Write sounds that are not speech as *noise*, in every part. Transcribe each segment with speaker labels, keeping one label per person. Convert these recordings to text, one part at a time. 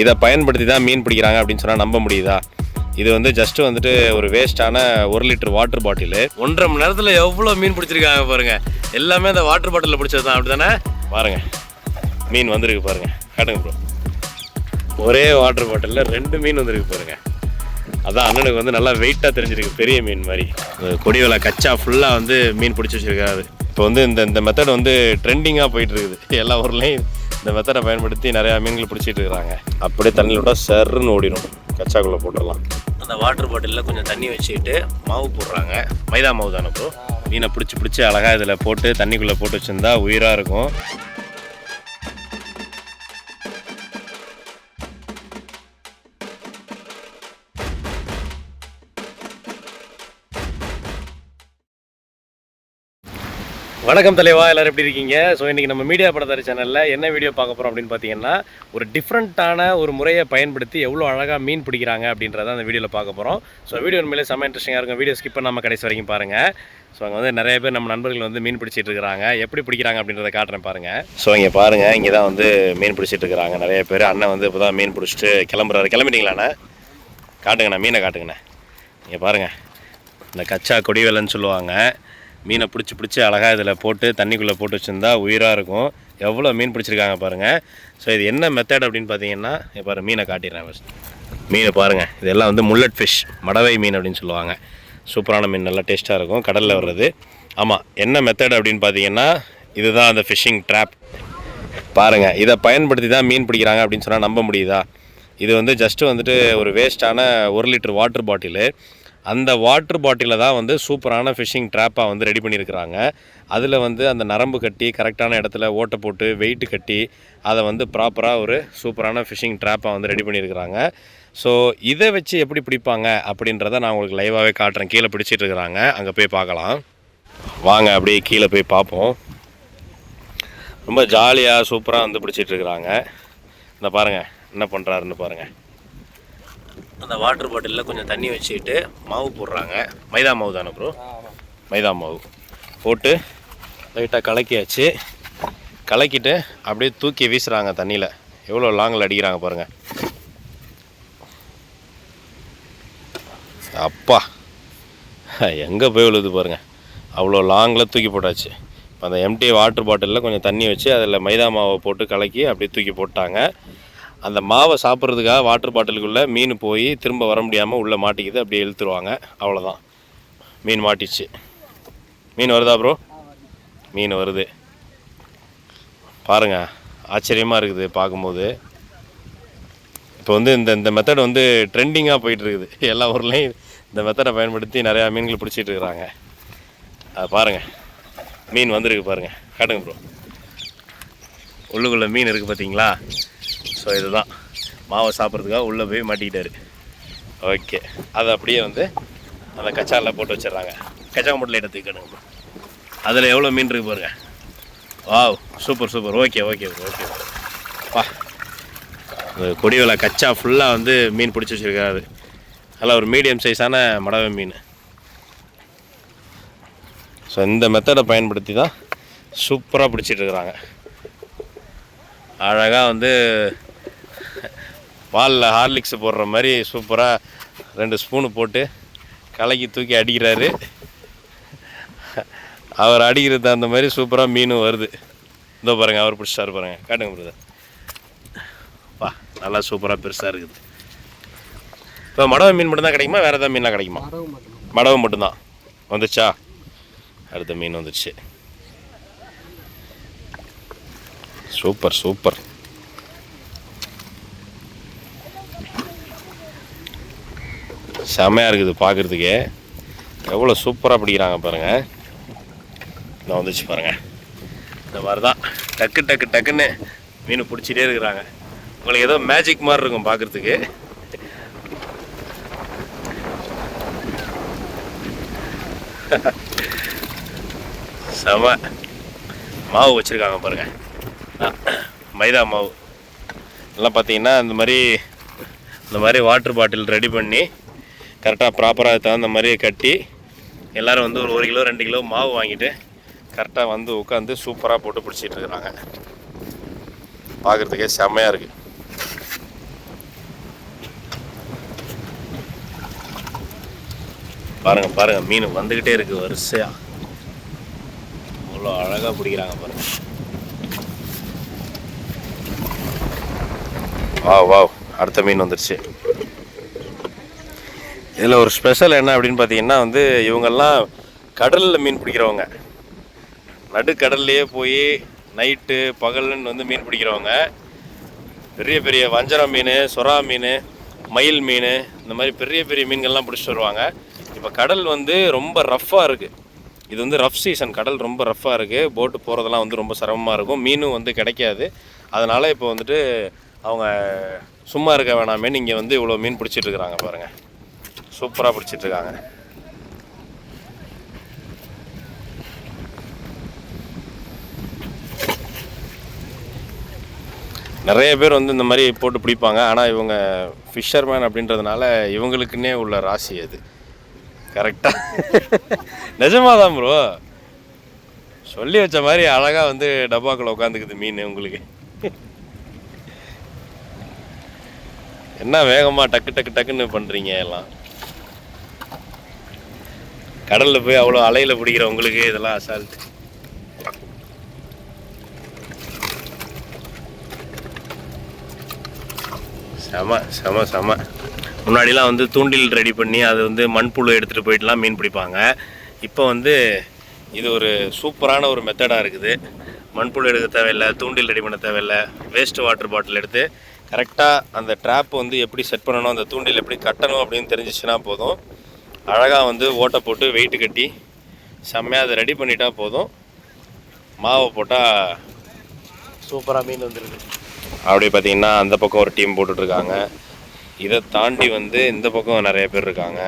Speaker 1: இதை பயன்படுத்தி தான் மீன் பிடிக்கிறாங்க அப்படின்னு சொன்னால் நம்ப முடியுதா? இது வந்து ஜஸ்ட் வந்துட்டு ஒரு வேஸ்டான ஒரு லிட்டர் வாட்டர் பாட்டில் ஒன்றரை மணி நேரத்தில் எவ்வளோ மீன் பிடிச்சிருக்காங்க பாருங்க. எல்லாமே அந்த வாட்டர் பாட்டிலில் பிடிச்சது தான். அப்படி தானே பாருங்க. மீன் வந்திருக்கு பாருங்க. காட்டுங்க ப்ரோ ஒரே வாட்டர் பாட்டிலில் ரெண்டு மீன் வந்திருக்கு பாருங்க. அதான் அண்ணனுக்கு வந்து நல்லா வெயிட்டாக தெரிஞ்சிருக்கு. பெரிய மீன் மாதிரி. கொடி வலை கச்சா ஃபுல்லாக வந்து மீன் பிடிச்சி வச்சிருக்காரு. இப்போ வந்து இந்த இந்த மெத்தட் வந்து ட்ரெண்டிங்காக போயிட்டு இருக்குது. எல்லா ஊர்லேயும். இந்த வெத்தரை பயன்படுத்தி நிறையா மீன்கள் பிடிச்சிட்டு இருக்கிறாங்க அப்படியே தண்ணியில் சர்ன்னு ஓடிடும். கச்சாக்குள்ளே போட்டுடலாம். அந்த வாட்டர் பாட்டிலில் கொஞ்சம் தண்ணி வச்சுக்கிட்டு மாவு போடுறாங்க. மைதா மாவு தானே ப்ரோ மீனை பிடிச்சி பிடிச்சி அழகாக இதில் போட்டு தண்ணிக்குள்ளே போட்டு வச்சுருந்தா உயிராக இருக்கும். வணக்கம் தலைவா எல்லாரும் எப்படி இருக்கீங்க? ஸோ இன்றைக்கி நம்ம மீடியா படத்தாரி சேனலில் என்ன வீடியோ பார்க்க போகிறோம் அப்படின்னு பார்த்தீங்கன்னா ஒரு டிஃப்ரெண்ட்டான ஒரு முறையை பயன்படுத்தி எவ்வளோ அழகாக மீன் பிடிக்கிறாங்க அப்படின்றத அந்த வீடியோவில் பார்க்க போகிறோம் ஸோ வீடியோ உண்மையிலே செம்ம இன்ட்ரெஸ்டிங்காக இருக்கும். வீடியோ ஸ்கிப் பண்ணாமல் கடைசி வரைக்கும் பாருங்கள் ஸோ அங்கே வந்து நிறைய பேர் நம்ம நண்பர்கள் வந்து மீன் பிடிச்சிட்டு இருக்கிறாங்க. எப்படி பிடிக்கிறாங்க அப்படின்றத காட்டுறேன் பாருங்கள் ஸோ இங்கே பாருங்கள் இங்கே தான் வந்து மீன் பிடிச்சிட்டு இருக்கிறாங்க. நிறைய பேர் அண்ணன் வந்து இப்போ தான் மீன் பிடிச்சிட்டு கிளம்புறாரு. கிளம்பிட்டீங்களாண்ணே காட்டுங்கண்ணா மீனை காட்டுங்கண்ணே. இங்கே பாருங்கள் இந்த கச்சா கொடிவேலைன்னு சொல்லுவாங்க. மீனை பிடிச்சி பிடிச்சி அழகாக இதில் போட்டு தண்ணிக்குள்ளே போட்டு வச்சுருந்தா உயிராக இருக்கும். எவ்வளோ மீன் பிடிச்சிருக்காங்க பாருங்கள் ஸோ இது என்ன மெத்தட் அப்படின்னு பார்த்தீங்கன்னா இப்போ மீனை காட்டிடுறேன் ஃபஸ்ட் மீனை பாருங்கள் இதெல்லாம் வந்து முல்லட் ஃபிஷ் மடவை மீன் அப்படின்னு சொல்லுவாங்க. சூப்பரான மீன் நல்லா டேஸ்ட்டாக இருக்கும். கடலில் வர்றது. ஆமாம் என்ன மெத்தட் அப்படின்னு பார்த்தீங்கன்னா இதுதான் அந்த ஃபிஷ்ஷிங் ட்ராப் பாருங்கள் இதை பயன்படுத்தி தான் மீன் பிடிக்கிறாங்க அப்படின்னு சொன்னால் நம்ப முடியுதா? இது வந்து ஜஸ்ட்டு வந்துட்டு ஒரு வேஸ்ட்டான ஒரு லிட்டர் வாட்டர் பாட்டிலு அந்த வாட்ரு பாட்டிலில் தான் வந்து சூப்பரான ஃபிஷ்ஷிங் ட்ராப்பாக வந்து ரெடி பண்ணியிருக்கிறாங்க. அதில் வந்து அந்த நரம்பு கட்டி கரெக்டான இடத்துல ஓட்டை போட்டு வெயிட்டு கட்டி அதை வந்து ப்ராப்பராக ஒரு சூப்பரான ஃபிஷ்ஷிங் ட்ராப்பாக வந்து ரெடி பண்ணியிருக்கிறாங்க. ஸோ இதை வச்சு எப்படி பிடிப்பாங்க அப்படின்றத நான் உங்களுக்கு லைவாகவே காட்டுறேன். கீழே பிடிச்சிட்டு இருக்கிறாங்க. அங்கே போய் பார்க்கலாம். வாங்க அப்படியே கீழே போய் பார்ப்போம். ரொம்ப ஜாலியாக சூப்பராக வந்து பிடிச்சிட்டு இருக்கிறாங்க. இந்த பாருங்கள் என்ன பண்ணுறாருன்னு பாருங்கள் அந்த வாட்டர் பாட்டிலில் கொஞ்சம் தண்ணி வச்சுக்கிட்டு மாவு போடுறாங்க. மைதா மாவு தானே ப்ரோ மைதா மாவு. போட்டு லைட்டாக கலக்கியாச்சு. கலக்கிட்டு அப்படியே தூக்கி வீசுகிறாங்க தண்ணியில். எவ்வளோ லாங்கில் அடிக்கிறாங்க பாருங்கள் அப்பா எங்கே போய் விழுது பாருங்கள் அவ்வளோ லாங்கில் தூக்கி போட்டாச்சு. இப்போ அந்த எம்டி வாட்டர் பாட்டிலில் கொஞ்சம் தண்ணி வச்சு அதில் மைதா மாவை போட்டு கலக்கி அப்படியே தூக்கி போட்டாங்க. அந்த மாவை சாப்பிட்றதுக்காக வாட்டர் பாட்டிலுக்குள்ளே மீன் போய் திரும்ப வர முடியாமல் உள்ளே மாட்டிக்கிது அப்படியே இழுத்துருவாங்க. அவ்வளோதான் மீன் மாட்டிச்சு. மீன் வருதா ப்ரோ மீன் வருது. பாருங்கள் ஆச்சரியமாக இருக்குது பார்க்கும்போது. இப்போ வந்து இந்த இந்த மெத்தட் வந்து ட்ரெண்டிங்காக போயிட்டுருக்குது. *laughs* எல்லா ஊர்லேயும் இந்த மெத்தடை பயன்படுத்தி நிறையா மீன்கள் பிடிச்சிட்டு இருக்கிறாங்க. அதை பாருங்கள் மீன் வந்திருக்கு பாருங்கள் காட்டுங்க ப்ரோ உள்ளுக்குள்ளே மீன் இருக்குது பார்த்தீங்களா ஸோ இதுதான். மாவை சாப்பிட்றதுக்காக உள்ளே போய் மாட்டிக்கிட்டாரு. ஓகே அதை அப்படியே வந்து அந்த கச்சாரில் போட்டு வச்சிடுறாங்க. கச்சா மூட்டில் எடுத்துக்கணும் அதில் எவ்வளோ மீன் இருக்கு பாருங்க. Wow super super okay okay okay வா இந்த கொடி விலை கச்சா ஃபுல்லாக வந்து மீன் பிடிச்சி வச்சிருக்காரு. நல்லா ஒரு மீடியம் சைஸான மடவை மீன். ஸோ இந்த மெத்தடை பயன்படுத்தி தான் சூப்பராக பிடிச்சிட்ருக்குறாங்க அழகாக வந்து பாலில் ஹார்லிக்ஸ் போடுற மாதிரி சூப்பராக ரெண்டு ஸ்பூனு போட்டு கலக்கி தூக்கி அடிக்கிறாரு. அவர் அடிக்கிறது தகுந்த மாதிரி சூப்பராக மீனும் வருது. இதோ பாருங்கள் அவர் பிடிச்சாரு பாருங்கள் காட்டுங்க பிரதர் பா நல்லா சூப்பராக பெருசாக இருக்குது. இப்போ மடவை மீன் மட்டும்தான் கிடைக்குமா? வேறு ஏதாவது மீன்லாம் கிடைக்குமா? மடவை மட்டும்தான். வந்துச்சா? அடுத்த மீன் வந்துடுச்சு சூப்பர் சூப்பர். செமையாக இருக்குது பார்க்குறதுக்கு. எவ்வளோ சூப்பராக பிடிக்கிறாங்க பாருங்கள் நான் வந்துச்சு பாருங்கள் இந்த மாதிரி தான். டக்கு டக்கு டக்குன்னு மீன் பிடிச்சிட்டே இருக்கிறாங்க. உங்களுக்கு ஏதோ மேஜிக் மாதிரி இருக்கும் பார்க்குறதுக்கு. *laughs* செம. மாவு வச்சுருக்காங்க பாருங்கள் மைதா மாவு. எல்லாம் பார்த்தீங்கன்னா இந்த மாதிரி இந்த மாதிரி வாட்டர் பாட்டில் ரெடி பண்ணி கரெக்டாக ப்ராப்பராக தகுந்த மாதிரியே கட்டி எல்லோரும் வந்து ஒரு ஒரு கிலோ ரெண்டு கிலோ மாவு வாங்கிட்டு கரெக்டாக வந்து உட்காந்து சூப்பராக போட்டு பிடிச்சிட்டு இருக்கிறாங்க. பார்க்குறதுக்கே செம்மையாக இருக்குது பாருங்கள் பாருங்கள் மீன் வந்துக்கிட்டே இருக்குது வரிசையாக அவ்வளோ அழகாக பிடிக்கிறாங்க பாருங்கள் வா வா அடுத்த மீன் வந்துடுச்சு இதில் ஒரு ஸ்பெஷல் என்ன அப்படின்னு பார்த்தீங்கன்னா வந்து இவங்கெல்லாம் கடலில் மீன் பிடிக்கிறவங்க. நடுக்கடல்லையே போய் நைட்டு பகல்னு வந்து மீன் பிடிக்கிறவங்க. பெரிய பெரிய வஞ்சரம் மீன் சுறா மீன் மயில் மீன் இந்த மாதிரி பெரிய பெரிய மீன்கள்லாம் பிடிச்சிட்டு வருவாங்க. இப்போ கடல் வந்து ரொம்ப ரஃப்பாக இருக்குது இது வந்து ரஃப் சீசன் கடல் ரொம்ப ரஃப்பாக இருக்குது போட்டு போகிறதெல்லாம் வந்து ரொம்ப சிரமமாக இருக்கும். மீனும் வந்து கிடைக்காது. அதனால் இப்போ வந்துட்டு அவங்க சும்மா இருக்க வேணாமேன்னு இங்கே வந்து இவ்வளோ மீன் பிடிச்சிட்டு இருக்கிறாங்க பாருங்கள் சூப்பராக பிடிச்சிட்டு இருக்காங்க நிறைய பேர் வந்து இந்த மாதிரி போட்டு பிடிப்பாங்க. ஆனால் இவங்க ஃபிஷர்மேன் அப்படின்றதுனால இவங்களுக்குன்னே உள்ள ராசி அது. கரெக்டாக நிஜமாக தான் ப்ரோ சொல்லி வச்ச மாதிரி அழகாக வந்து டப்பாக்குள்ள உட்காந்துக்குது மீன் உங்களுக்கு. *laughs* என்ன வேகமாக டக்கு டக்கு டக்குன்னு பண்ணுறீங்க எல்லாம். கடலில் போய் அவ்வளோ அலையில் பிடிக்கிற உங்களுக்கு இதெல்லாம் அசால்ட்டு. செம செம செம. முன்னாடிலாம் வந்து தூண்டில் ரெடி பண்ணி அது வந்து மண்புழு எடுத்துகிட்டு போயிட்டுலாம் மீன் பிடிப்பாங்க. இப்போ வந்து இது ஒரு சூப்பரான ஒரு மெத்தடாக இருக்குது. மண்புழு எடுக்க தேவையில்லை தூண்டில் ரெடி பண்ண தேவையில்லை. வேஸ்ட் வாட்டர் பாட்டில் எடுத்து கரெக்டாக அந்த ட்ராப் வந்து எப்படி செட் பண்ணணும் அந்த தூண்டில் எப்படி கட்டணும் அப்படின்னு தெரிஞ்சிச்சுன்னா போதும். அழகாக வந்து ஓட்டை போட்டு வெயிட்டு கட்டி செம்மையாக அதை ரெடி பண்ணிட்டா போதும். மாவை போட்டால் சூப்பராக மீன் வந்துருக்கு அப்படி பார்த்தீங்கன்னா அந்த பக்கம் ஒரு டீம் போட்டுட்ருக்காங்க. இதை தாண்டி வந்து இந்த பக்கம் நிறைய பேர் இருக்காங்க.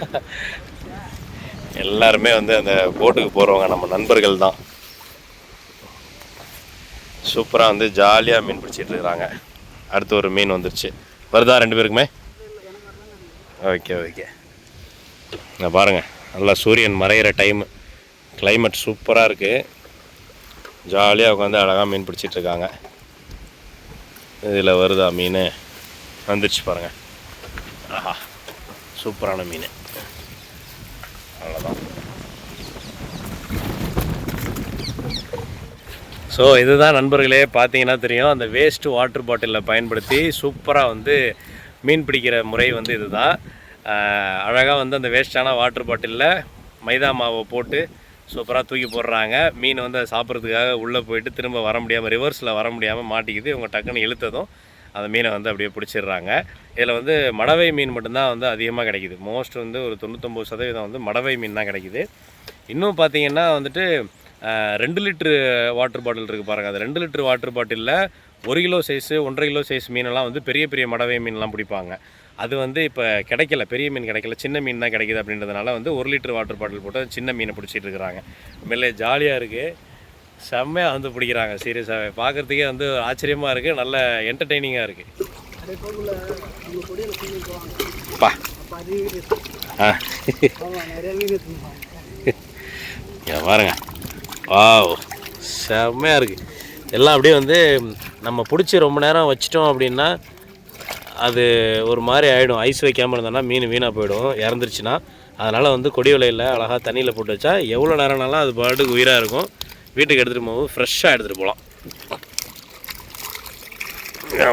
Speaker 1: *laughs* எல்லாருமே வந்து அந்த போட்டுக்கு போகிறவங்க நம்ம நண்பர்கள் தான். சூப்பராக வந்து ஜாலியாக மீன் பிடிச்சிட்டு இருக்கிறாங்க. அடுத்து ஒரு மீன் வந்துருச்சு. வருதா ரெண்டு பேருக்குமே? Okay okay. நான் பாருங்கள் நல்லா சூரியன் மறையிற டைமு கிளைமேட் சூப்பராக இருக்குது ஜாலியாக உட்காந்து அழகாக மீன் பிடிச்சிட்டு இருக்காங்க. இதில் வருதா மீன்? வந்துடுச்சு பாருங்கள் ஆஹா சூப்பரான மீன். அவ்வளோதான் ஸோ இதுதான் நண்பர்களே பார்த்தீங்கன்னா தெரியும். அந்த வேஸ்ட் வாட்டர் பாட்டிலில் பயன்படுத்தி சூப்பராக வந்து மீன் பிடிக்கிற முறை வந்து இதுதான். அழகாக வந்து அந்த வேஸ்டான வாட்டர் பாட்டிலில் மைதா மாவை போட்டு சூப்பராக தூக்கி போடுறாங்க. மீன் வந்து அதை சாப்பிட்றதுக்காக உள்ளே போயிட்டு திரும்ப வர முடியாமல் ரிவர்ஸில் வர முடியாமல் மாட்டிக்கிது. இவங்க டக்குன்னு இழுத்ததும் அந்த மீனை வந்து அப்படியே பிடிச்சிடுறாங்க. இதில் வந்து மடவை மீன் மட்டும்தான் வந்து அதிகமாக கிடைக்குது. மோஸ்ட் வந்து ஒரு தொண்ணூத்தொம்பது சதவீதம் வந்து மடவை மீன் தான் கிடைக்குது. இன்னும் பார்த்தீங்கன்னா வந்துட்டு ரெண்டு லிட்ரு வாட்டர் பாட்டில் இருக்குது பாருங்கள் அது ரெண்டு லிட்ரு வாட்டர் பாட்டிலில் ஒரு கிலோ சைஸு ஒன்றரை கிலோ சைஸ் மீனெல்லாம் வந்து பெரிய பெரிய மடவை மீன்லாம் பிடிப்பாங்க. அது வந்து இப்போ கிடைக்கல பெரிய மீன் கிடைக்கல சின்ன மீன் தான் கிடைக்குது அப்படின்றதுனால வந்து ஒரு லிட்டர் வாட்டர் பாட்டில் போட்டு சின்ன மீனை பிடிச்சிட்டு இருக்கிறாங்க. மேலே ஜாலியாக இருக்குது செம்மையாக வந்து பிடிக்கிறாங்க சீரியஸாகவே பார்க்குறதுக்கே வந்து ஆச்சரியமாக இருக்குது நல்ல என்டர்டெய்னிங்காக இருக்குது பா. ஆ. பாருங்க. வாவ் செம்மையாக இருக்குது எல்லாம் அப்படியே வந்து நம்ம பிடிச்சி ரொம்ப நேரம் வச்சிட்டோம் அப்படின்னா அது ஒரு மாதிரி ஆகிடும் ஐஸ் வைக்காமல் இருந்தோன்னா மீன் வீணாக போயிடும். இறந்துருச்சுன்னா அதனால் வந்து கொடி விலையில் அழகாக தண்ணியில் போட்டு வச்சா எவ்வளோ நேரம்னாலும் அது பாட்டுக்கு உயிராக இருக்கும். வீட்டுக்கு எடுத்துகிட்டு போகும் ஃப்ரெஷ்ஷாக எடுத்துகிட்டு போகலாம்.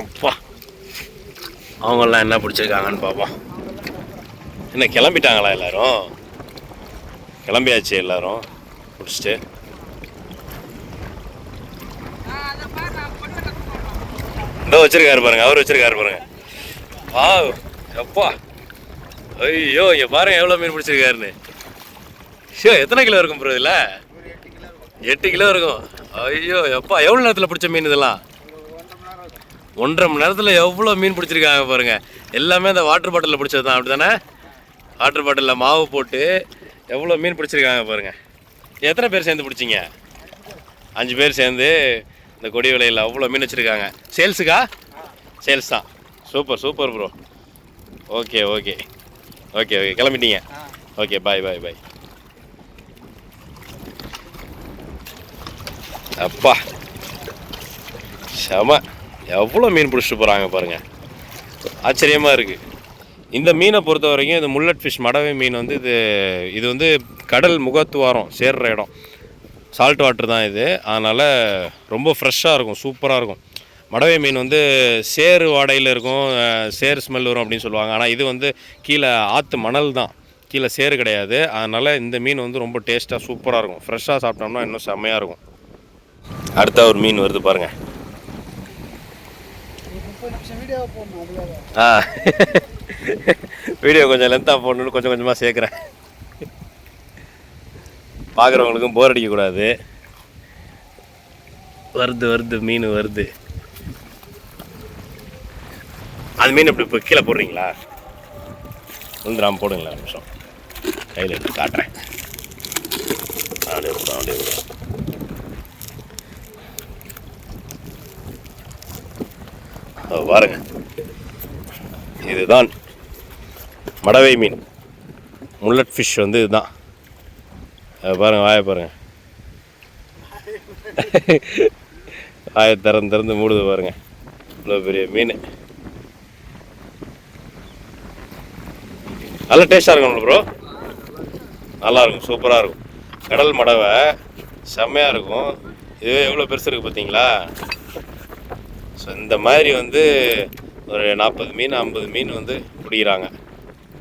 Speaker 1: அப்பா. அவங்கெல்லாம் என்ன பிடிச்சிருக்காங்கன்னு பார்ப்போம் என்ன கிளம்பிட்டாங்களா எல்லோரும்? கிளம்பியாச்சு எல்லோரும். பிடிச்சிட்டு. இந்த வச்சிருக்காரு பாருங்க அவர் வச்சிருக்காரு பாருங்க. ஆ எப்பா. ஐயோ இங்க பாருங்க எவ்வளோ மீன் பிடிச்சிருக்காருன்னு. ஐயோ எத்தனை கிலோ இருக்கும் ப்ரோ இதில்? எட்டு கிலோ இருக்கும். ஐயோ எப்பா எவ்வளோ நேரத்தில் பிடிச்ச மீன் இதெல்லாம்? ஒன்றரை மணி நேரத்தில் எவ்வளோ மீன் பிடிச்சிருக்காங்க பாருங்கள் எல்லாமே அந்த வாட்டர் பாட்டிலில் பிடிச்சது தான் அப்படி தானே வாட்டர் பாட்டிலில் மாவு போட்டு எவ்வளோ மீன் பிடிச்சிருக்காங்க பாருங்கள் எத்தனை பேர் சேர்ந்து பிடிச்சிங்க? அஞ்சு பேர் சேர்ந்து இந்த கொடி விலையில் அவ்வளோ மீன் வச்சுருக்காங்க. சேல்ஸுக்கா? சேல்ஸ் தான். Super super bro okay okay. Okay okay. கிளம்பிட்டீங்க. Okay bye bye bye அப்பா. செம. எவ்வளோ மீன் பிடிச்சிட்டு போகிறாங்க பாருங்கள் ஆச்சரியமாக இருக்குது இந்த மீனை பொறுத்த வரைக்கும் இந்த முல்லட் ஃபிஷ் மடவை மீன் வந்து இது இது வந்து கடல் முகத்துவாரம் சேர்ற இடம். சால்ட் வாட்டர் தான் இது. அதனால் ரொம்ப ஃப்ரெஷ்ஷாக இருக்கும் சூப்பராக இருக்கும். மடவை மீன் வந்து சேறு வாடையில் இருக்கும் அஹ், சேறு ஸ்மெல் வரும் அப்படின்னு சொல்லுவாங்க. ஆனால் இது வந்து கீழே ஆற்று மணல் தான். கீழே சேறு கிடையாது. அதனால் இந்த மீன் வந்து ரொம்ப டேஸ்ட்டாக சூப்பராக இருக்கும். ஃப்ரெஷ்ஷாக சாப்பிட்டோம்னா இன்னும் செம்மையாக இருக்கும். அடுத்த ஒரு மீன் வருது பாருங்கள்
Speaker 2: வீடியோ
Speaker 1: ஆ. *laughs* வீடியோ கொஞ்சம் லென்த்தாக போடணும்னு கொஞ்சம் கொஞ்சமாக சேர்க்குறேன். பார்க்குறவங்களுக்கும் போர் அடிக்கக்கூடாது. வருது வருது மீன் வருது. அது மீன் இப்படி இப்போ கீழே போடுறீங்களா? விழுந்துடாம போடுங்களா ஒரு நிமிஷம். கையில் எடுத்து காட்டுறேன். அப்படியே விடுறோம் அப்படியே விடுறோம் அதோ பாருங்க. இதுதான் மடவை மீன். முல்லட் ஃபிஷ் வந்து இதுதான். அதை பாருங்க வாயை பாருங்க. *laughs* வாயை திறந்து திறந்து மூடுது பாருங்க. இவ்வளோ பெரிய மீன். நல்ல டேஸ்டாக இருக்கும் ப்ரோ நல்லா இருக்கும் சூப்பராக இருக்கும். கடல் மடவை செம்மையாக இருக்கும். இதுவே எவ்வளோ பெருசு இருக்குது பார்த்தீங்களா ஸோ இந்த மாதிரி வந்து ஒரு நாற்பது மீன் ஐம்பது மீன் வந்து பிடிக்கிறாங்க.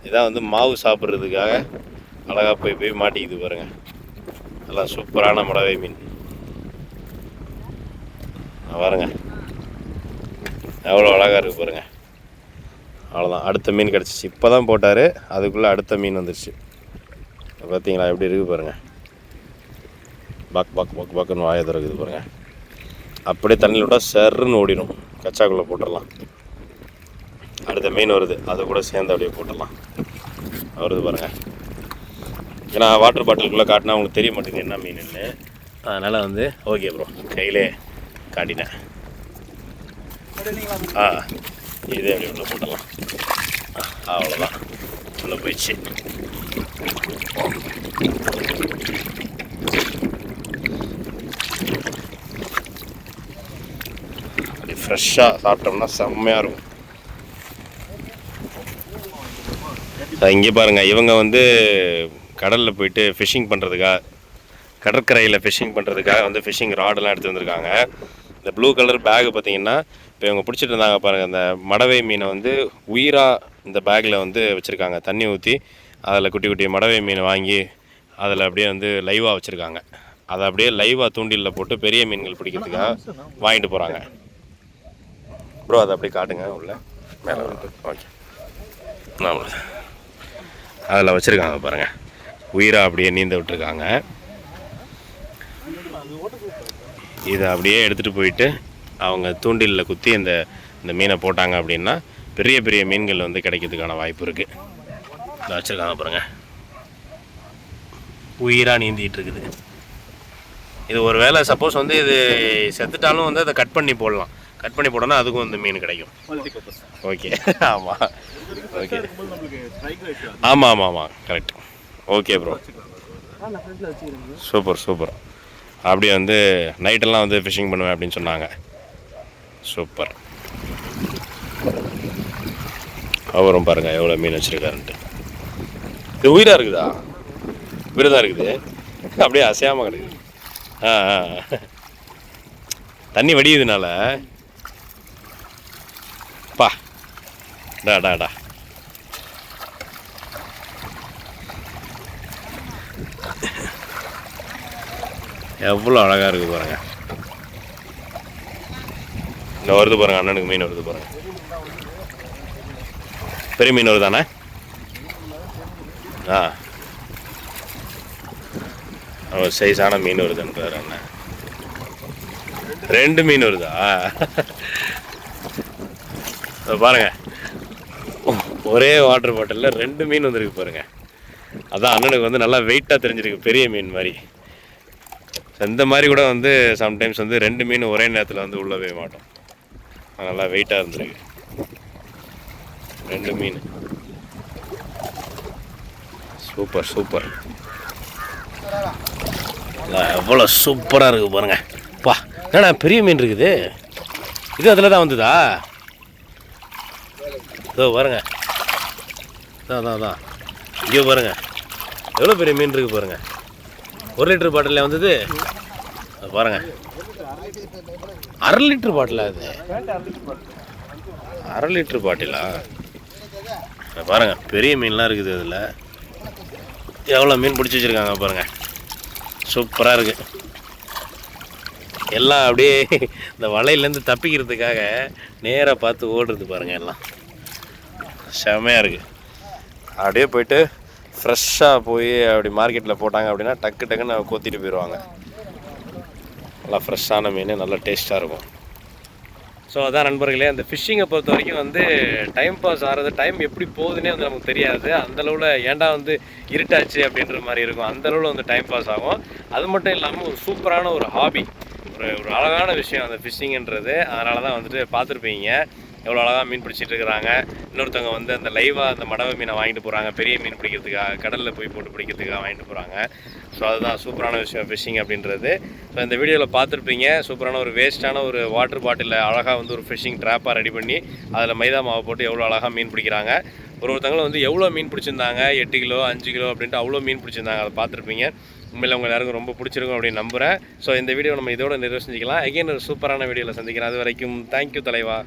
Speaker 1: இதான் வந்து மாவு சாப்பிட்றதுக்காக அழகாக போய் போய் மாட்டிக்குது பாருங்க. நல்லா சூப்பரான மடவை மீன். பாருங்க. எவ்வளோ அழகாக இருக்குது பாருங்க. அவ்வளோதான் அடுத்த மீன் கிடச்சிச்சு. இப்போ தான் போட்டார். அதுக்குள்ளே அடுத்த மீன் வந்துருச்சு. பார்த்தீங்களா எப்படி இருக்குது பாருங்கள் பக் பக் பக் பக்குன்னு வாயை திறக்குது பாருங்கள் அப்படியே தண்ணியில் விட்டால் சர்ன்னு ஓடிடும். கச்சாக்குள்ளே போட்டுடலாம். அடுத்த மீன் வருது. அது கூட சேர்ந்து அப்படியே போட்டுடலாம். வருது பாருங்கள் ஏன்னா வாட்டர் பாட்டிலுக்குள்ளே காட்டினா உங்களுக்கு தெரிய மாட்டேங்குது என்ன மீனுன்னு. அதனால் வந்து ஓகே ப்ரோ கையிலே காட்டினேன். ஆ இதே அப்படி உள்ள போட்டலாம் ஆ, அவ்வளோதான் உள்ளே போயிடுச்சு. அப்படி ஃப்ரெஷ்ஷாக சாப்பிட்டோம்னா செம்மையாக இருக்கும். இங்கே பாருங்கள் இவங்க வந்து கடலில் போயிட்டு ஃபிஷிங் பண்ணுறதுக்காக கடற்கரையில் ஃபிஷிங் பண்ணுறதுக்காக வந்து ஃபிஷிங் ராடெல்லாம் எடுத்து வந்திருக்காங்க. இந்த ப்ளூ கலர் பேக் பார்த்தீங்கன்னா இப்போ இவங்க பிடிச்சிட்டு இருந்தாங்க பாருங்கள் அந்த மடவை மீனை வந்து உயிராக இந்த பேக்கில் வந்து வச்சுருக்காங்க. தண்ணி ஊற்றி அதில் குட்டி குட்டி மடவை மீன் வாங்கி அதில் அப்படியே வந்து லைவாக வச்சுருக்காங்க. அதை அப்படியே லைவாக தூண்டிலில் போட்டு பெரிய மீன்கள் பிடிக்கிறதுக்காக வாங்கிட்டு போகிறாங்க ப்ரோ அதை அப்படியே காட்டுங்க உள்ள. மேலே ஓகே ஆமாம் அதில் வச்சுருக்காங்க பாருங்கள் உயிராக அப்படியே நீந்த விட்டுருக்காங்க. இதை அப்படியே எடுத்துகிட்டு போயிட்டு அவங்க தூண்டிலில் குத்தி இந்த இந்த மீனை போட்டாங்க அப்படின்னா பெரிய பெரிய மீன்கள் வந்து கிடைக்கிறதுக்கான வாய்ப்பு இருக்குது இதை வச்சுருக்காங்க பாருங்கள் உயிராக நீந்திட்டு இருக்குது. இது ஒரு வேளை சப்போஸ் வந்து இது செத்துட்டாலும் வந்து அதை கட் பண்ணி போடலாம். கட் பண்ணி போட்டோன்னா அதுக்கும் வந்து மீன் கிடைக்கும். ஓகே ஆமாம் ஓகே ஆமாம் ஆமாம் ஆமாம் correct okay bro super super அப்படியே வந்து நைட்டெல்லாம் வந்து ஃபிஷிங் பண்ணுவேன் அப்படின்னு சொன்னாங்க. சூப்பர் அவரும் பாருங்கள் எவ்வளோ மீன் வச்சுருக்காருன்ட்டு. இது உயிராக இருக்குதா? உயிர் இருக்குது. அப்படியே அசையாமல் கிடைக்குது ஆ ஆ. தண்ணி வடியுதுனால. பா. டா டா டா. எவ்வளோ அழகாக இருக்குது பாருங்க. இந்த வருது பாருங்க அண்ணனுக்கு மீன் வருது பாருங்க. பெரிய மீன் வருதாண்ணே ஆ. சைஸான மீன் வருதுன்றார் அண்ணன் ரெண்டு மீன் வருதா? பாருங்க. ஒரே வாட்டர் பாட்டிலில் ரெண்டு மீன் வந்திருக்கு பாருங்க. அதான் அண்ணனுக்கு வந்து நல்லா வெயிட்டாக தெரிஞ்சிருக்கு பெரிய மீன் மாதிரி. இந்த மாதிரி கூட வந்து சம்டைம்ஸ் வந்து ரெண்டு மீன் ஒரே நேரத்தில் வந்து உள்ளே போய் மாட்டோம் நல்லா வெயிட்டாக இருந்திருக்கு. ரெண்டு மீன். சூப்பர் சூப்பர் எவ்வளோ சூப்பராக இருக்குது பாருங்க. பா என்னடா பெரிய மீன் இருக்குது? இது அதில் தான் வந்ததா? இதோ பாருங்க. அதான் அதான் அதான் இங்கே பாருங்க. எவ்வளோ பெரிய மீன் இருக்கு பாருங்கள் ஒரு லிட்டர் பாட்டில் வந்தது. பாருங்க. அரை லிட்டர் பாட்டிலா அது அரை லிட்டர் பாட்டிலா? பாருங்க பெரிய மீன்லாம் இருக்குது அதில் எவ்வளோ மீன் பிடிச்சி வச்சுருக்காங்க பாருங்க. சூப்பராக இருக்குது எல்லாம் அப்படியே இந்த வலையிலேருந்து தப்பிக்கிறதுக்காக நேராக பார்த்து ஓடுறது பாருங்கள் எல்லாம். செமையாக இருக்குது அப்படியே போயிட்டு ஃப்ரெஷ்ஷாக போய் அப்படி மார்க்கெட்டில் போட்டாங்க அப்படின்னா டக்கு டக்குன்னு கோத்திட்டு போயிடுவாங்க நல்லா ஃப்ரெஷ்ஷான மீன் நல்லா டேஸ்ட்டாக இருக்கும். ஸோ அதான் நண்பர்களே அந்த ஃபிஷ்ஷிங்கை பொறுத்த வரைக்கும் வந்து டைம் பாஸ் ஆகிறது டைம் எப்படி போகுதுன்னே வந்து நமக்கு தெரியாது. அந்தளவில் ஏண்டா ஏன்டா வந்து இருட்டாச்சு அப்படின்ற மாதிரி இருக்கும். அந்தளவில் வந்து டைம் பாஸ் ஆகும். அது மட்டும் இல்லாமல் ஒரு சூப்பரான ஒரு ஹாபி ஒரு ஒரு அழகான விஷயம் அந்த ஃபிஷ்ஷிங்கன்றது அதனால தான் வந்துட்டு பார்த்துருப்பீங்க. எவ்வளோ அழகாக மீன் பிடிச்சிட்டு இருக்கிறாங்க. இன்னொருத்தவங்க வந்து அந்த லைவாக அந்த மடவை மீனை வாங்கிட்டு போகிறாங்க பெரிய மீன் பிடிக்கிறதுக்காக கடலில் போய் போட்டு பிடிக்கிறதுக்காக வாங்கிட்டு போகிறாங்க ஸோ அதுதான் சூப்பரான விஷயம் ஃபிஷ்ஷிங் அப்படின்றது. ஸோ இந்த வீடியோவில் பார்த்துருப்பீங்க. சூப்பரான ஒரு வேஸ்ட்டான ஒரு வாட்டர் பாட்டிலில் அழகாக வந்து ஒரு ஃபிஷ்ஷிங் ட்ராப்பாக ரெடி பண்ணி அதில் மைதா மாவு போட்டு எவ்வளோ அழகாக மீன் பிடிக்கிறாங்க. ஒரு ஒருத்தங்களும் வந்து எவ்வளோ மீன் பிடிச்சிருந்தாங்க? எட்டு கிலோ அஞ்சு கிலோ அப்படின்ட்டு அவ்வளோ மீன் பிடிச்சிருந்தாங்க. அதை பார்த்துருப்பீங்க. உண்மையில் உங்கள் எல்லாருக்கும் ரொம்ப பிடிச்சிருக்கும் அப்படின்னு நம்புகிறேன் ஸோ இந்த வீடியோ நம்ம இதோட நிறைவு செஞ்சுக்கலாம். அகைன் ஒரு சூப்பரான வீடியோவில் சந்திக்கிறேன். அது வரைக்கும் தேங்க்யூ தலைவா.